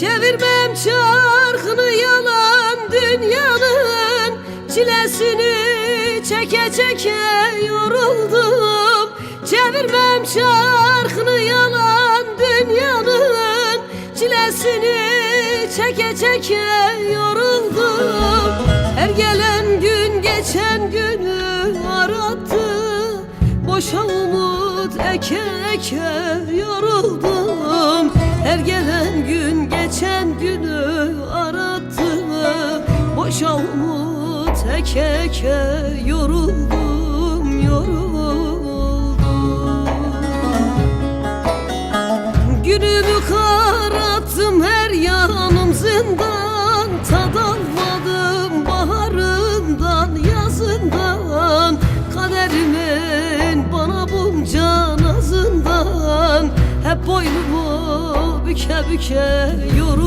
Çevirmem çarkını yalan dünyanın Çilesini çeke çeke yoruldum. Çevirmem çarkını yalan dünyanın Çilesini çeke çeke yoruldum. Her gelen gün geçen günü arattı Boşa umut eke eke yoruldum umut eke eke yoruldum yoruldum. Günümü karattım her yanım zindan. Tad baharından yazından. Kaderimin bana bunca nazından. Hep boynumu büke büke yorul